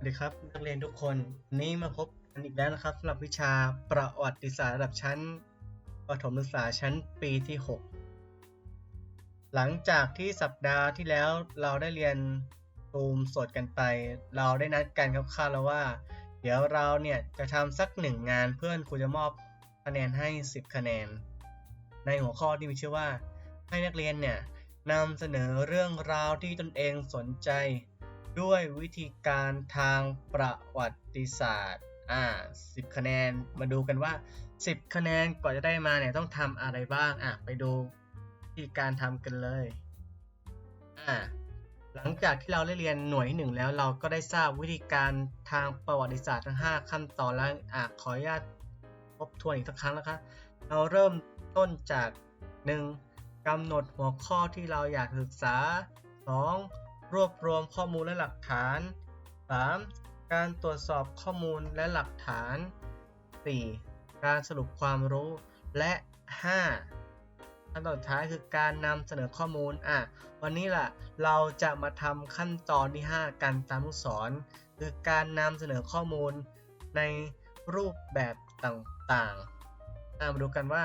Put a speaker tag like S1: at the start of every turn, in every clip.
S1: สวัสดีครับนักเรียนทุกคนวันนี้มาพบกันอีกแล้วนะครับสำหรับวิชาประวัติศาสตร์ระดับชั้นประถมศึกษาชั้นปีที่ 6 หลังจากที่สัปดาห์ที่แล้วเราได้เรียนซูมสดกันไป เราได้นัดกันคร่าวๆแล้วว่า เดี๋ยวเราเนี่ยจะทำสักหนึ่งงานเพื่อนครูจะมอบคะแนนให้ 10 คะแนน ในหัวข้อที่มีชื่อว่าให้นักเรียนเนี่ยนำเสนอเรื่องราวที่ตนเองสนใจ ด้วยวิธีการทางประวัติศาสตร์ อ่า 10 คะแนน มาดูกันว่า 10 คะแนนกว่าจะได้มาเนี่ยต้องทำอะไรบ้าง อะ ไปดูวิธีการทำกันเลย อ่า หลังจากที่เราได้เรียนหน่วยที่หนึ่งแล้วเราก็ได้ทราบวิธีการทางประวัติศาสตร์ทั้ง 5 ขั้นตอนแล้ว อะ ขออนุญาตทบทวนอีกสักครั้งนะคะ เราเริ่มต้นจาก 1. กำหนดหัวข้อที่เราอยากศึกษา 2. รวบรวมข้อมูลและหลักฐาน 3. การตรวจสอบข้อมูลและหลักฐาน 4. การสรุปความรู้และ 5. ขั้นตอนสุดท้ายคือการนำเสนอข้อมูลอะวันนี้ล่ะเราจะมาทำขั้นตอนที่ 5 กันตามลูกศรคือการนำเสนอข้อมูลในรูปแบบต่างๆอะมาดูกันว่า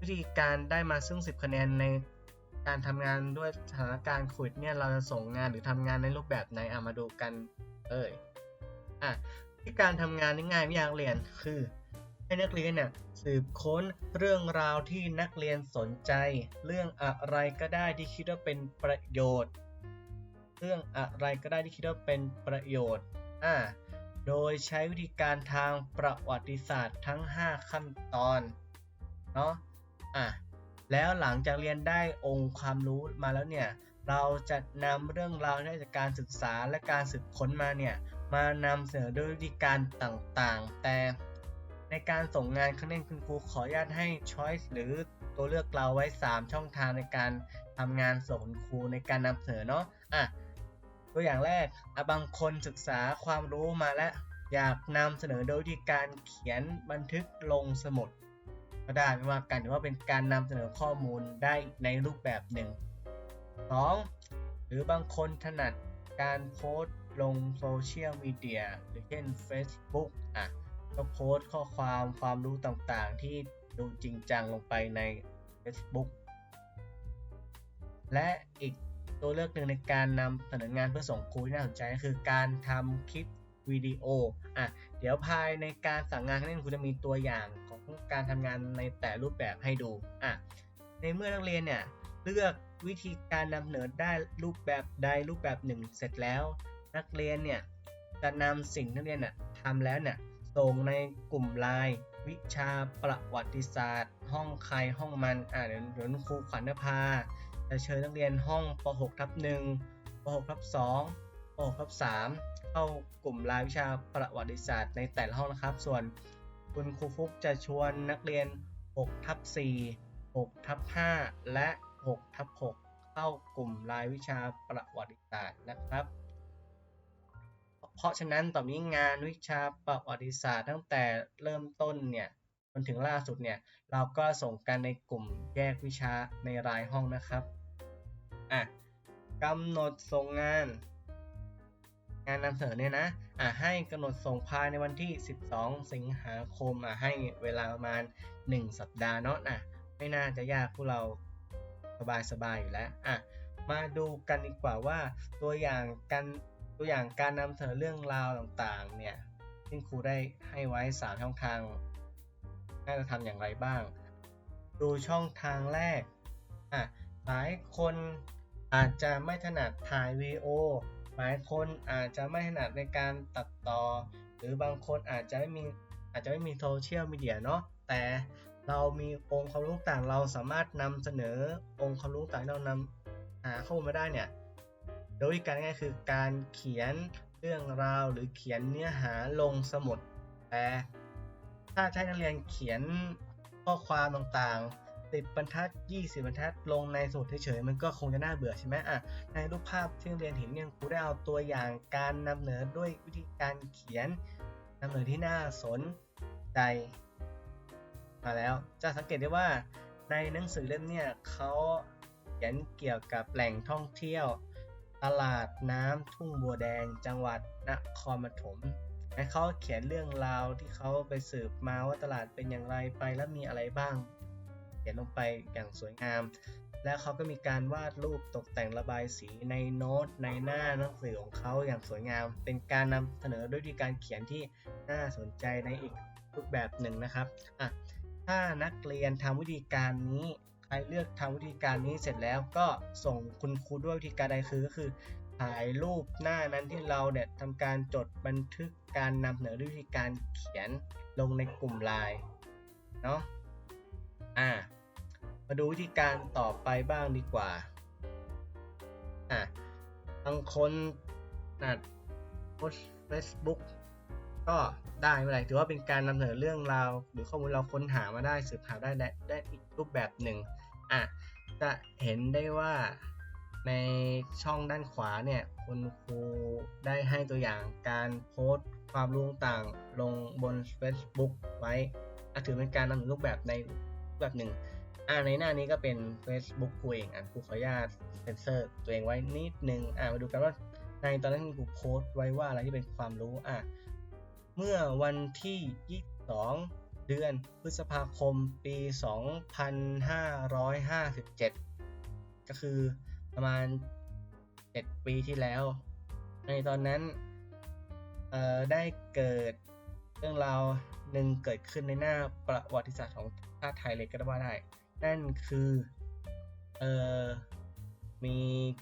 S1: วิธีการได้มาซึ่ง 10 คะแนนใน การทำงานด้วยสถานการณ์โควิดเนี่ยเราจะส่งงานหรือทำงานในรูปแบบไหนอะมาดูกันเอ้ยอะที่การทำงานนี่ง่ายไม่ยากเรียนคือ ให้นักเรียนเนี่ยสืบค้นเรื่องราวที่นักเรียนสนใจ เรื่องอะไรก็ได้ที่คิดว่าเป็นประโยชน์ เรื่องอะไรก็ได้ที่คิดว่าเป็นประโยชน์อ่าโดยใช้วิธีการทางประวัติศาสตร์ทั้ง 5 ขั้นตอนเนาะอะ แล้วหลังจากเรียนได้องค์ความรู้มาแล้วเนี่ย เราจะนำเรื่องราวได้จากการศึกษาและการสืบค้นมาเนี่ย มานำเสนอด้วยวิธีการต่างๆ แต่ในการส่งงานครั้งนี้คุณครูขออนุญาตให้ choice หรือตัวเลือกเราไว้ 3 ช่องทางในการทำงานส่งคุณครูในการนำเสนอเนาะอะตัวอย่างแรกอบางคนศึกษาความรู้มาแล้วอยากนำเสนอโดยวิธีการเขียนบันทึกลงสมุด ก็ได้ไม่ว่ากันถือว่าเป็นการนำเสนอข้อมูลได้ในรูปแบบหนึ่ง 2. หรือบางคนถนัดการโพสต์ลงโซเชียลมีเดียหรือเช่น Facebook อะก็โพสต์ข้อความความรู้ต่างๆ ที่ดูจริงจังลงไปใน Facebook และอีกตัวเลือกหนึ่งในการนำเสนองานเพื่อส่งครูที่น่าสนใจก็คือการทำคลิปวิดีโออะเดี๋ยวภายในการสั่งงานนี้ครูจะมีตัวอย่าง การทำงานในแต่รูปแบบให้ดูอะในเมื่อนักเรียนเนี่ยเลือกวิธีการนำเสนอได้รูปแบบใดรูปแบบหนึ่งเสร็จแล้ว นักเรียนเนี่ยจะนำสิ่งนักเรียนน่ะทำแล้วเนี่ยส่งในกลุ่มไลน์วิชาประวัติศาสตร์ ห้องใครห้องมันอ่าเดี๋ยวเดี๋ยวครูขวัญนภาจะเชิญนักเรียนห้องป .6 ทับ1ป .6 ทับ2ป .6 ทับ3เข้ากลุ่มไลน์วิชาประวัติศาสตร์ในแต่ละห้องนะครับ ส่วน คุณครูฟุกจะชวนนักเรียน6ทับ4 6ทับ5และ6ทับ6เข้ากลุ่มรายวิชาประวัติศาสตร์นะครับ เพราะฉะนั้นตอนนี้งานวิชาประวัติศาสตร์ตั้งแต่เริ่มต้นเนี่ยจนถึงล่าสุดเนี่ยเราก็ส่งกันในกลุ่มแยกวิชาในรายห้องนะครับอะกำหนดส่งงาน งานนำเสนอเนี่ยนะ อะให้กำหนดส่งภายในวันที่ 12 สิงหาคมอะให้เวลาประมาณ 1 สัปดาห์เนาะนะไม่น่าจะยากพวกเราสบายๆอยู่แล้วอะมาดูกันดีกว่าว่าตัวอย่างการตัวอย่างการนำเสนอเรื่องราวต่างๆเนี่ยที่ครูได้ให้ไว้สามช่องทางน่าจะทำอย่างไรบ้าง ดูช่องทางแรกอะหลายคนอาจจะไม่ถนัดถ่ายวีดีโอ หลายคนอาจจะไม่ถนัดในการตัดต่อ หรือบางคนอาจจะไม่มีอาจจะไม่มีโซเชียลมีเดียเนาะแต่เรามีองค์ความรู้ต่างเราสามารถนำเสนอองค์ความรู้ต่างเรานำหาข้อมูลมาได้เนี่ยโดยวิธีการง่ายคือการเขียนเรื่องราวหรือเขียนเนื้อหาลงสมุดแต่ถ้าใช้นักเรียนเขียนข้อความต่างๆ ติดบรรทัด 20 บรรทัด ลงในสมุดเฉยๆมันก็คงจะน่าเบื่อใช่ไหมอะในรูปภาพที่เรียนเห็นเนี่ยครูได้เอาตัวอย่างการนำเสนอด้วยวิธีการเขียนนำเสนอที่น่าสนใจมาแล้วจะสังเกตได้ว่าในหนังสือเล่มเนี่ยเขาเขียนเกี่ยวกับแหล่งท่องเที่ยว ตลาดน้ำทุ่งบัวแดง จังหวัดนครปฐมและเขาเขียนเรื่องราวที่เขาไปสืบมาว่าตลาดเป็นอย่างไรไปแล้วมีอะไรบ้าง ขียนลงไปอย่างสวยงาม และเขาก็มีการวาดรูปตกแต่งระบายสีในโน้ตในหน้าหนังสือของเขาอย่างสวยงาม เป็นการนำเสนอด้วยวิธีการเขียนที่น่าสนใจในอีกรูปแบบหนึ่งนะครับอะถ้านักเรียนทำวิธีการนี้ใครเลือกทำวิธีการนี้เสร็จแล้วก็ส่งคุณครูด้วยวิธีการใดคือก็คือถ่ายรูปหน้านั้นที่เราเนี่ยทำการจดบันทึกการนำเสนอด้วยวิธีการเขียนลงในกลุ่มไลน์เนาะอ่า มาดูวิธีการต่อไปบ้างดีกว่า อะ บางคนนะโพสเฟซบุ๊กก็ได้ไม่ไรถือว่าเป็นการนำเสนอเรื่องราว หรือข้อมูลเราค้นหามาได้สืบหาได้ได้ได้อีกรูปแบบหนึ่งอะ จะเห็นได้ว่าในช่องด้านขวาเนี่ยคุณครูได้ให้ตัวอย่างการโพสต์ความรู้ต่างลงบน Facebook ไว้ถือเป็นการนำเสนอรูปแบบในรูปแบบหนึ่ง อ่าในหน้านี้ก็เป็น Facebook ครูเองอะครูขออนุญาตเซนเซอร์ตัวเองไว้นิดนึงอ่ามาดูกันว่าในตอนนั้นครูโพสต์ไว้ว่าอะไรที่เป็นความรู้อะเมื่อวันที่ 22 เดือนพฤษภาคมปี 2557 ก็คือประมาณ 7 ปีที่แล้ว ในตอนนั้นเอ่อได้เกิดเรื่องราวหนึ่งเกิดขึ้นในหน้าประวัติศาสตร์ของชาติไทยเลยก็ว่าได้ นั่นคือ เออมี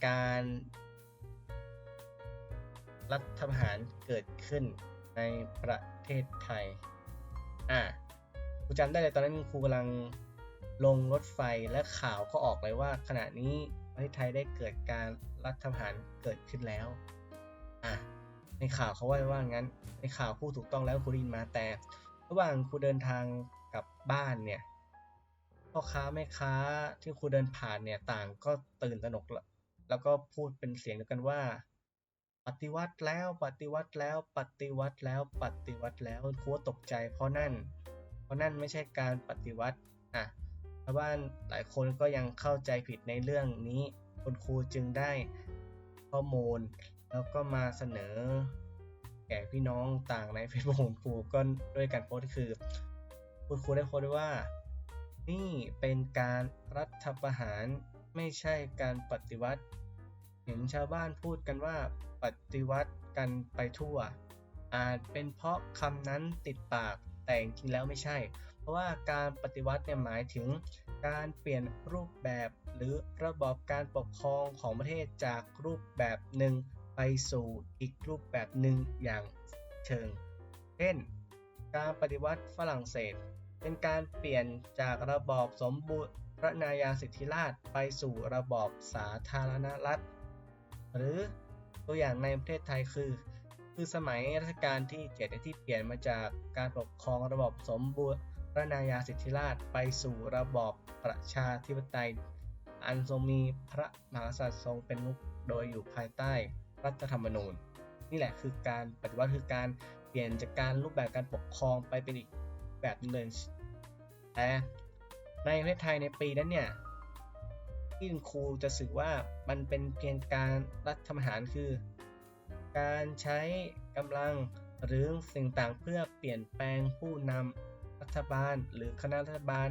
S1: การรัฐประหารเกิดขึ้นในประเทศไทย อะครูจำได้เลยตอนนั้นครูกำลังลงรถไฟและข่าวก็ออกเลยว่า ขณะนี้ประเทศไทยได้เกิดการรัฐประหารเกิดขึ้นแล้ว อะ ในข่าวเขาว่าว่างั้น ในข่าวพูดถูกต้องแล้วครูได้ยินมาแต่ ระหว่างครูเดินทางกลับบ้านเนี่ย พ่อค้าแม่ค้าที่ครูเดินผ่านเนี่ยต่างก็ตื่นตระหนกแล้วแล้วก็พูดเป็นเสียงเดียวกันว่า ปฏิวัติแล้วปฏิวัติแล้วปฏิวัติแล้วปฏิวัติแล้วครูตกใจเพราะนั่น เพราะนั่นไม่ใช่การปฏิวัติอะชาวบ้านหลายคนก็ยังเข้าใจผิดในเรื่องนี้คุณครูจึงได้ข้อมูล แล้วก็มาเสนอแก่พี่น้องต่างใน Facebook ของครูก็ด้วยการโพสต์คือ คุณครูได้โพสต์ว่า นี่เป็นการรัฐประหารไม่ใช่การปฏิวัติ เห็นชาวบ้านพูดกันว่าปฏิวัติกันไปทั่ว อาจเป็นเพราะคำนั้นติดปากแต่จริงแล้วไม่ใช่ เพราะว่าการปฏิวัติเนี่ยหมายถึงการเปลี่ยนรูปแบบหรือระบอบการปกครองของประเทศจากรูปแบบหนึ่งไปสู่อีกรูปแบบหนึ่งอย่างเชิง เช่น การปฏิวัติฝรั่งเศส เป็นการเปลี่ยนจากระบอบสมบูรณาญาสิทธิราชไปสู่ระบอบสาธารณรัฐ หรือตัวอย่างในประเทศไทยคือ คือสมัยรัชกาลที่7ที่เปลี่ยนมาจากการปกครองระบอบสมบูรณาญาสิทธิราชไปสู่ระบอบประชาธิปไตย อันทรงมีพระมหากษัตริย์ทรงเป็นมุขโดยอยู่ภายใต้รัฐธรรมนูญ นี่แหละคือการปฏิวัติคือการเปลี่ยนจากการรูปแบบการปกครองไปเป็นอีกแบบหนึ่งเลย แต่ในประเทศไทยในปีนั้นเนี่ยที่คุณครูจะสื่อว่ามันเป็นเพียงการรัฐประหารคือ การใช้กำลังหรือสิ่งต่างเพื่อเปลี่ยนแปลงผู้นำรัฐบาลหรือคณะรัฐบาล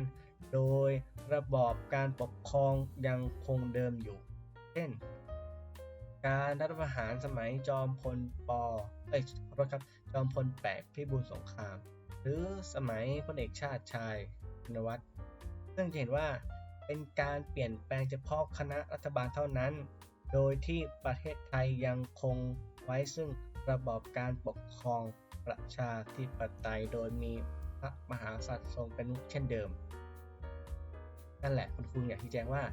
S1: โดยระบอบการปกครองยังคงเดิมอยู่ เช่น การรัฐประหารสมัยจอมพลปเอ้ยขอโทษครับจอมพลแปกพิบูลสงคราม หรือสมัยพลเอกชาติชาย นวัตรซึ่งเห็นว่าเป็นการเปลี่ยนแปลงเฉพาะคณะรัฐบาลเท่านั้น โดยที่ประเทศไทยยังคงไว้ซึ่งระบอบการปกครองประชาธิปไตยโดยมีพระมหากษัตริย์ทรงเป็นมุขเช่นเดิม นั่นแหละคุณครูอยากชี้แจงว่า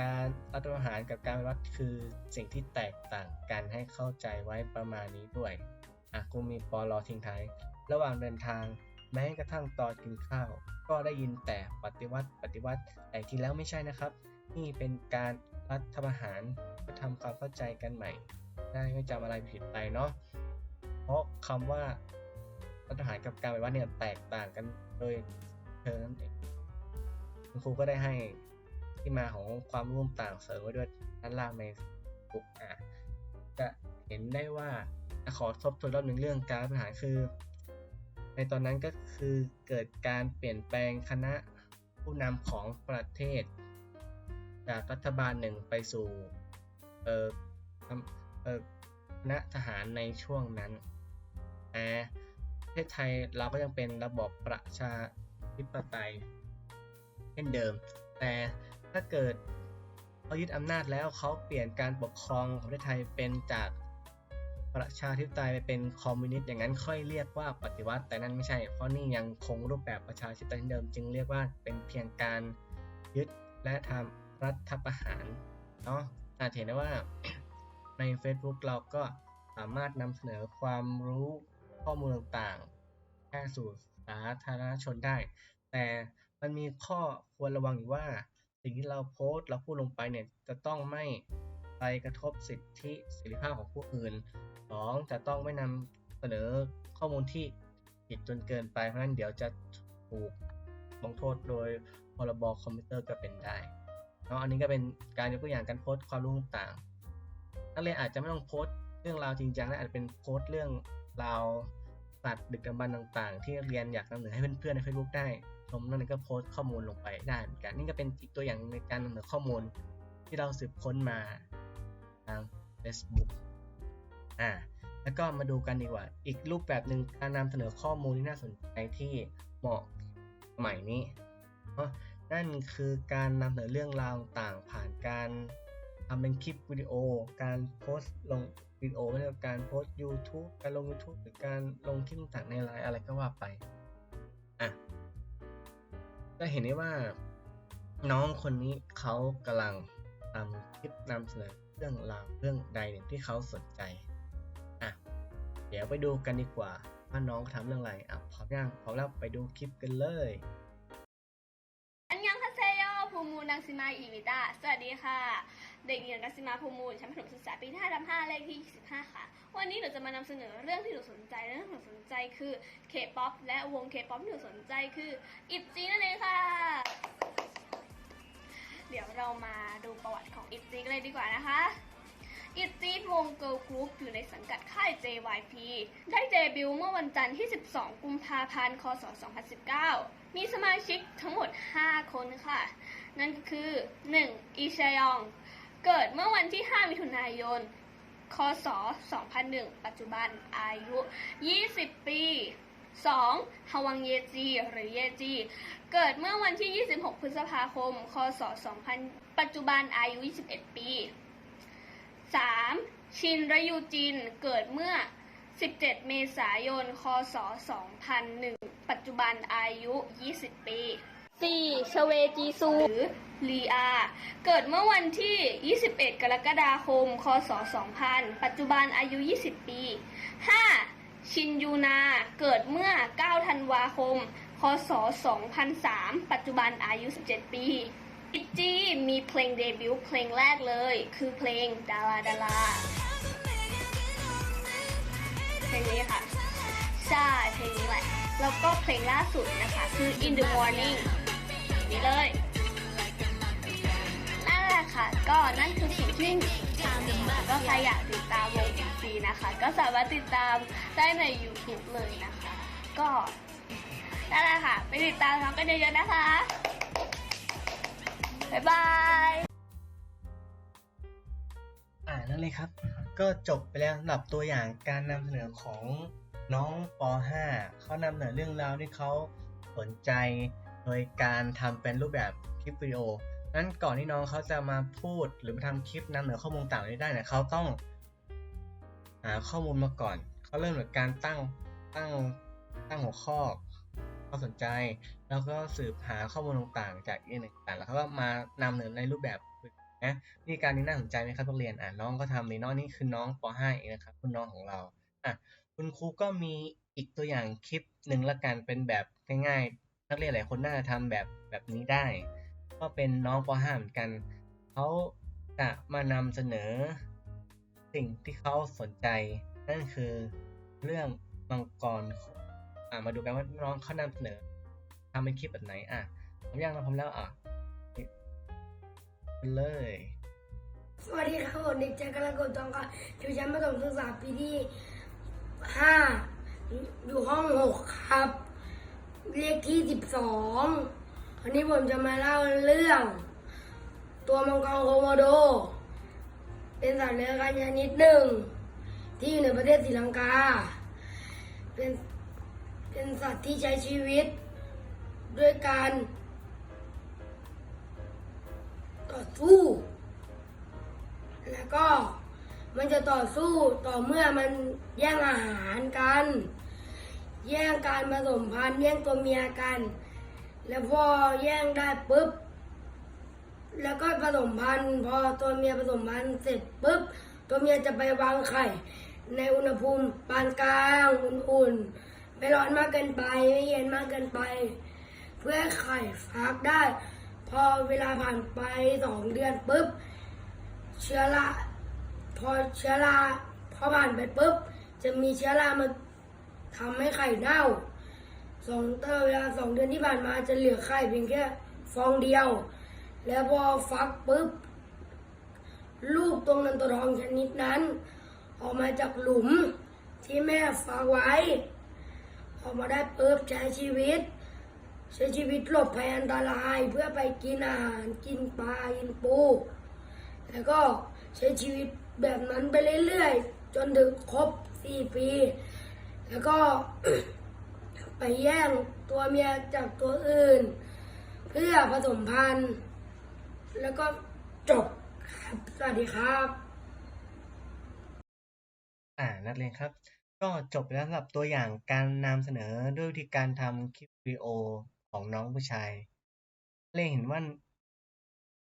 S1: การรัฐประหารกับการปฏิวัติคือสิ่งที่แตกต่างกันให้เข้าใจไว้ประมาณนี้ด้วยอะครูมีปอลอทิ้งท้าย ระหว่างเดินทาง แม้กระทั่งตอนกินข้าว ก็ได้ยินแต่ปฏิวัติปฏิวัติแต่จริงแล้วไม่ใช่นะครับ นี่เป็นการรัฐประหารเพื่อทำความเข้าใจกันใหม่ ได้ไม่จำอะไรผิดไปเนาะเพราะคำว่ารัฐประหารกับการปฏิวัติเนี่ยแตกต่างกันโดยเชิงนั่นเองคุณครูก็ได้ให้ที่มาของความร่วมต่างเสริมไว้ด้วยด้านล่างในบุ๊กอะจะเห็นได้ว่าขอทบทวนรอบหนึ่งเรื่องการรัฐประหารคือ ในตอนนั้นก็คือเกิดการเปลี่ยนแปลงคณะผู้นำของประเทศ จากรัฐบาลหนึ่งไปสู่เออเออคณะทหารในช่วงนั้นแต่ประเทศไทยเราก็ยังเป็นระบอบประชาธิปไตยเช่นเดิม แต่ถ้าเกิดเขายึดอำนาจแล้วเขาเปลี่ยนการปกครองของประเทศไทยเป็นจาก ประชาธิปไตยไปเป็นคอมมิวนิสต์อย่างนั้นค่อยเรียกว่าปฏิวัติ แต่นั่นไม่ใช่ เพราะนี่ยังคงรูปแบบประชาธิปไตยเดิมจึงเรียกว่าเป็นเพียงการยึดและทำรัฐประหารเนาะอาจเห็นได้ว่าใน Facebook เราก็สามารถนำเสนอความรู้ข้อมูลต่างๆแค่สู่สาธารณชนได้ แต่มันมีข้อควรระวังอยู่ว่า สิ่งที่เราโพสต์เราพูดลงไปเนี่ยจะต้องไม่ กระทบสิทธิเสรีภาพของผู้อื่นสองจะต้องไม่นำเสนอข้อมูลที่ผิดจนเกินไป เพราะนั้นเดี๋ยวจะถูกลงโทษโดยพรบคอมพิวเตอร์ก็เป็นได้เนาะอันนี้ก็เป็นการยกตัวอย่างการโพสต์ความรู้ต่างนักเรียนอาจจะไม่ต้องโพสต์เรื่องราวจริงจังนะอาจจะเป็นโพสต์เรื่องราวสัตว์ดึกดำบรรพ์ต่าง ๆ ที่นักเรียนอยากนำเสนอให้เพื่อนๆใน Facebook ได้ชมนั่นก็โพสต์ข้อมูลลงไปได้เหมือนกันนี่ก็เป็นอีกตัวอย่างในการนำเสนอข้อมูลที่เราสืบค้นมา ทาง Facebook อ่าแล้วก็มาดูกันดีกว่า อีกรูปแบบหนึ่งการนำเสนอข้อมูลที่น่าสนใจที่เหมาะสมัยนี้นั่นคือการนำเสนอเรื่องราวต่างผ่านการทำเป็นคลิปวิดีโอ การโพสต์ลงวิดีโอไม่ใช่การโพสต์ YouTube การลง YouTube หรือการลงคลิปต่างในไลน์อะไรก็ว่าไปอะจะเห็นได้ว่าน้องคนนี้เขากำลังทำคลิปนำเสนอ เรื่องราวเรื่องใดเนี่ยที่เขาสนใจอะเดี๋ยวไปดูกันดีกว่าว่าน้องเขาทำเรื่องอะไรอะพร้อมยังพร้อมแล้วไปดูคลิปกันเลย
S2: อันยังคาเซโยภูมูนังสิมาอีวิตาสวัสดีค่ะ เด็กหญิงรังสิมาภูมูลชั้นประถมศึกษาปีที่5ทับ5เลขที่25ค่ะ วันนี้หนูจะมานำเสนอเรื่องที่หนูสนใจเรื่องที่หนูสนใจคือ K-POP และวง K-POP ที่หนูสนใจคืออิจีนั่นเองค่ะ เดี๋ยวเรามาดูประวัติของอิตจีกันเลยดีกว่านะคะอิตจีวงเกิร์ลกรุ๊ปอยู่ในสังกัดค่าย JYP ได้เดบิวต์เมื่อวันจันทร์ที่ 12 กุมภาพันธ์ คศ 2019 มีสมาชิกทั้งหมด 5 คนค่ะ นั่นก็คือ 1. อีชยอง เกิดเมื่อวันที่ 5 มิถุนายน คศ 2001 ปัจจุบันอายุ 20 ปี 2. ฮวังเยจีหรือเยจี เกิดเมื่อวันที่ 26 พฤษภาคม คศ 2000 ปัจจุบันอายุ 21 ปี 3. ชินรยูจิน เกิดเมื่อ 17 เมษายน คศ 2001 ปัจจุบันอายุ 20 ปี 4. ชเวจีซู หรือลีอา เกิดเมื่อวันที่ 21 กรกฎาคม คศ 2000 ปัจจุบันอายุ 20 ปี 5. ชินยูนา เกิดเมื่อ 9 ธันวาคมคศ2003 ปัจจุบันอายุ 17 ปีอิจีมีเพลงเดบิวต์เพลงแรกเลย คือเพลงดาราดาราเพลงนี้ค่ะ ใช่เพลงนี้แหละ แล้วก็เพลงล่าสุดนะคะ คือ In the Morning นี่เลย ค่ะ ก็นั่นคือสิ่งที่ทำก็ใครอยากติดตามวงอิจีนะคะ ก็สามารถติดตามได้ใน YouTube เลยนะคะ ก็นั่นแหละค่ะ ไปติดตามน้องกันเยอะๆนะคะ บ๊ายบาย
S1: อ่านั่นเลยครับ ก็จบไปแล้วสำหรับตัวอย่างการนำเสนอของน้องป .5 เขานำเสนอเรื่องราวที่เขาสนใจ โดยการทำเป็นรูปแบบคลิปวิดีโอ นั้นก่อนที่น้องเขาจะมาพูดหรือมาทำคลิปนำเสนอข้อมูลต่างๆได้เนี่ยเขาต้องหาข้อมูลมาก่อน เขาเริ่มจากการตั้งตั้งตั้งหัวข้อเขาสนใจ แล้วก็สืบหาข้อมูลต่างๆ จากอินเทอร์เน็ตต่างๆแล้วเขาก็มานำเสนอในรูปแบบนะนี่การนี้น่าสนใจไหมครับนักเรียนอะน้องก็ทำนี่น้องนี่คือน้องป .5 เองนะครับคุณน้องของเราอะคุณครูก็มีอีกตัวอย่างคลิปหนึ่งละกันเป็นแบบง่ายๆ นักเรียนหลายคนน่าจะทำแบบแบบนี้ได้ ก็เป็นน้องป .5 เหมือนกัน เขาจะมานำเสนอ สิ่งที่เขาสนใจ นั่นคือเรื่องมังกรอะมาดูกันว่าน้องเขานำเสนอทำเป็นคลิปแบบไหนอะพร้อมยังเราพร้อมแล้วอะเลย
S3: สวัสดีครับผมเด็กชายกำลังกดจองค่ะอยู่ชั้นประถมศึกษาปีที่ห้าอยู่ห้องหกครับ เลขที่สิบสอง วันนี้ผมจะมาเล่าเรื่อง ตัวมังกรโคโมโด เป็นสัตว์เลื้อยคลานชนิดหนึ่ง ที่อยู่ในประเทศศรีลังกา เป็นเป็นสัตว์ที่ใช้ชีวิต ด้วยการต่อสู้ แล้วก็มันจะต่อสู้ต่อเมื่อมันแย่งอาหารกัน แย่งการผสมพันธุ์แย่งตัวเมียกัน แล้วพอแย่งได้ปุ๊บ แล้วก็ผสมพันธุ์ พอตัวเมียผสมพันธุ์เสร็จปุ๊บ ตัวเมียจะไปวางไข่ ในอุณหภูมิปานกลางอุ่นๆ ไม่ร้อนมากเกินไป ไม่เย็นมากเกินไป เพื่อไข่ฟักได้ พอเวลาผ่านไปสองเดือนปุ๊บ เชื้อรา พอเชื้อรา พอผ่านไปปุ๊บ จะมีเชื้อรามาทำให้ไข่เน่า สองเตอเวลาสองเดือนที่ผ่านมาจะเหลือไข่เพียงแค่ฟองเดียว แล้วพอฟักปุ๊บ ลูกตัวเงินตัวทองชนิดนั้น ออกมาจากหลุมที่แม่ฟักไว้ ออกมาได้ปุ๊บใช้ชีวิต ใช้ชีวิตหลบภัยอันตรายเพื่อไปกินอาหารกินปลากินปู แล้วก็ใช้ชีวิตแบบนั้นไปเรื่อยๆ จนถึงครบสี่ปี แล้วก็ ไปแย่งตัวเมียจากตัวอื่น เพื่อผสมพันธุ์ แล้วก็จบครับสวัสดีครับ
S1: อ่านักเรียนครับ ก็จบแล้วสำหรับตัวอย่างการนำเสนอด้วยวิธีการทำคลิปวิดีโอของน้องผู้ชายเล่นเห็นว่า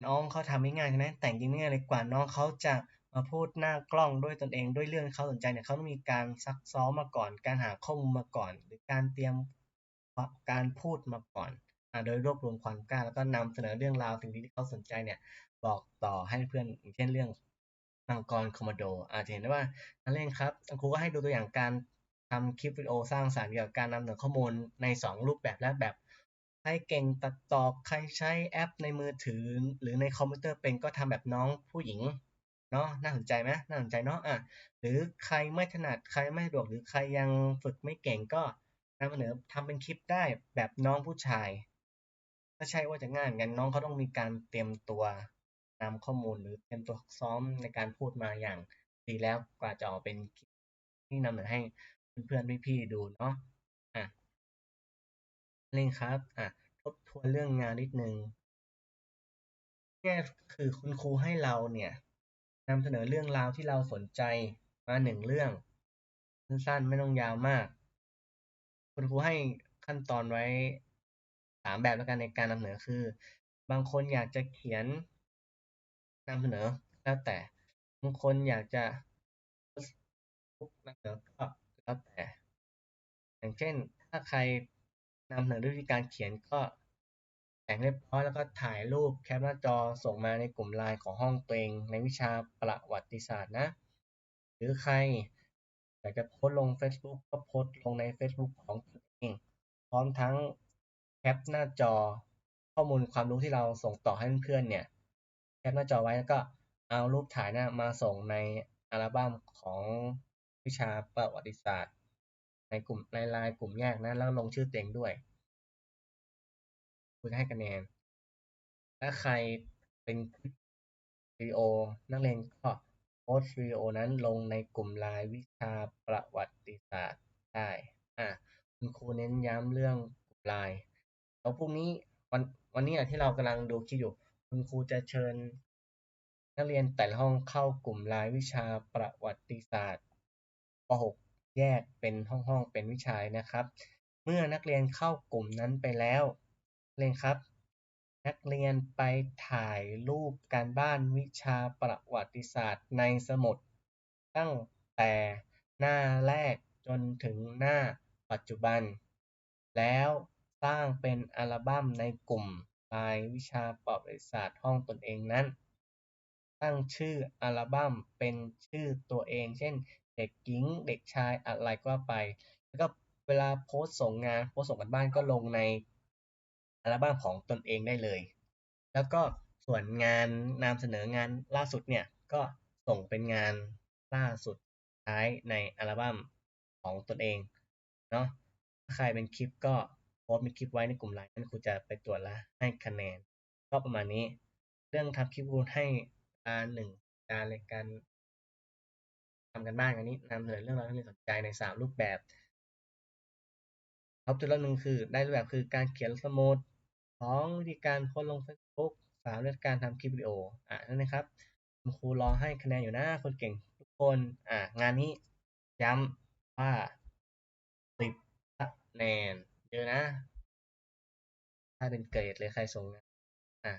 S1: น้องเขาทำไม่ง่ายใช่ไหมแต่จริงไม่ง่ายเลยกว่าน้องเขาจะ มาพูดหน้ากล้องด้วยตนเองด้วยเรื่องที่เขาสนใจเนี่ยเขาต้องมีการซักซ้อมมาก่อน การหาข้อมูลมาก่อน หรือการเตรียมการพูดมาก่อนอโดยรวบรวมความกล้าแล้วก็นำเสนอเรื่องราวสิ่งที่เขาสนใจเนี่ยบอกต่อให้เพื่อนอย่างเช่นเรื่องมังกรคอมโมโดอาจจะเห็นได้ว่านักเรียนครับครูก็ให้ดูตัวอย่างการทำคลิปวิดีโอสร้างสรรค์เกี่ยวกับการนำเสนอข้อมูลใน 2 รูปแบบและแบบใครเก่งตัดต่อใครใช้แอปในมือถือ หรือในคอมพิวเตอร์เป็นก็ทำแบบน้องผู้หญิง เนาะน่าสนใจไหมน่าสนใจเนาะอะหรือใครไม่ถนัดใครไม่สะดวกหรือใครยังฝึกไม่เก่งก็นำเสนอทำเป็นคลิปได้แบบน้องผู้ชายก็ใช่ว่าจะง่ายเหมือนกันน้องเขาต้องมีการเตรียมตัวนำข้อมูลหรือเตรียมตัวซ้อมในการพูดมาอย่างดีแล้วกว่าจะออกเป็นคลิปที่นำเสนอให้เพื่อนๆพี่ๆดูเนาะอะเล่นครับอะทบทวนเรื่องงานนิดนึงเนี่คือคุณครูให้เราเนี่ย นำเสนอเรื่องราวที่เราสนใจมาหนึ่งเรื่อง สั้นๆ ไม่ต้องยาวมาก คุณครูให้ขั้นตอนไว้สามแบบแล้วกันในการนำเสนอคือ บางคนอยากจะเขียนนำเสนอแล้วแต่บางคนอยากจะนำเสนอก็แล้วแต่ อย่างเช่น ถ้าใครนำเสนอด้วยวิธีการเขียนก็ แต่งเรียบร้อยแล้วก็ถ่ายรูปแคปหน้าจอส่งมาในกลุ่มไลน์ของห้องตัวเองในวิชาประวัติศาสตร์นะ หรือใครอยากจะโพสลง Facebook ก็โพสลงใน Facebook ของตัวเอง พร้อมทั้งแคปหน้าจอข้อมูลความรู้ที่เราส่งต่อให้เพื่อนๆเนี่ยแคปหน้าจอไว้แล้วก็เอารูปถ่ายนะมาส่งในอัลบั้มของวิชาประวัติศาสตร์ ในกลุ่มในไลน์กลุ่มแยกนะแล้วลงชื่อเตัวเองด้วย คุณให้คะแนนถ้าใครเป็นวิดีโอ นักเรียนก็โพสต์วิดีโอนั้นลงในกลุ่มไลน์วิชาประวัติศาสตร์ได้อะคุณครูเน้นย้ำเรื่องกลุ่มไลน์แล้วพรุ่งนี้วันวันนี้ที่เรากำลังดูคลิปอยู่ คุณครูจะเชิญ นักเรียนแต่ละห้องเข้ากลุ่มไลน์วิชาประวัติศาสตร์ป .6 แยกเป็นห้องห้องเป็นวิชานะครับ เมื่อนักเรียนเข้ากลุ่มนั้นไปแล้ว เรียนครับ นักเรียนไปถ่ายรูปการบ้านวิชาประวัติศาสตร์ในสมุด ตั้งแต่หน้าแรกจนถึงหน้าปัจจุบัน แล้วสร้างเป็นอัลบั้มในกลุ่มรายวิชาประวัติศาสตร์ห้องตนเองนั้น ตั้งชื่ออัลบั้มเป็นชื่อตัวเอง เช่น เด็กหญิงเด็กชายอะไรก็ไป แล้วก็เวลาโพสต์ส่งงานโพสต์ส่งกันบ้านก็ลงใน อัลบั้มของตนเองได้เลย แล้วก็ส่วนงานนำเสนองานล่าสุดเนี่ยก็ส่งเป็นงานล่าสุดท้ายในอัลบั้มของตนเองเนาะถ้าใครเป็นคลิปก็โพสต์เป็นคลิปไว้ในกลุ่มไลน์นั่นครูจะไปตรวจและให้คะแนน ก็ประมาณนี้ เรื่องทำคลิปครูให้การหนึ่งการในการทำกันบ้านอันนี้นำเสนอเรื่องราวที่สนใจในสามรูปแบบท็อปจุดละหนึ่งคือได้รูปแบบคือการเขียนสมุด สองวิธีการโพสลง Facebook สามเรื่องการทำคลิปวิดีโออะนั่นนะครับคุณครูรอให้คะแนนอยู่นะคนเก่งทุกคนอะงานนี้ย้ำว่าสิบคะแนนเยอะนะ ถ้าเป็นเกรดเลยใครส่งงานอะ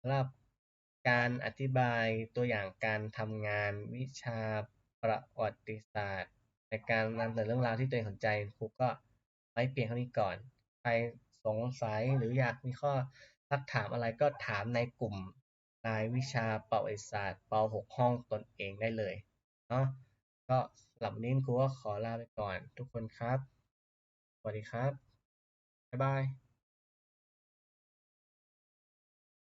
S1: สำหรับการอธิบายตัวอย่างการทำงานวิชาประวัติศาสตร์ ในการนำเสนอเรื่องราวที่ตัวเองสนใจครูก็ไว้เพียงเท่านี้ก่อน ใคร สงสัยหรืออยากมีข้อทักถามอะไรก็ถามในกลุ่มรายวิชาประวัติศาสตร์ป .6 ห้องตนเองได้เลยเนาะก็สำหรับวันนี้ครูก็ขอลาไปก่อนทุกคนครับ สวัสดีครับ บ๊ายบาย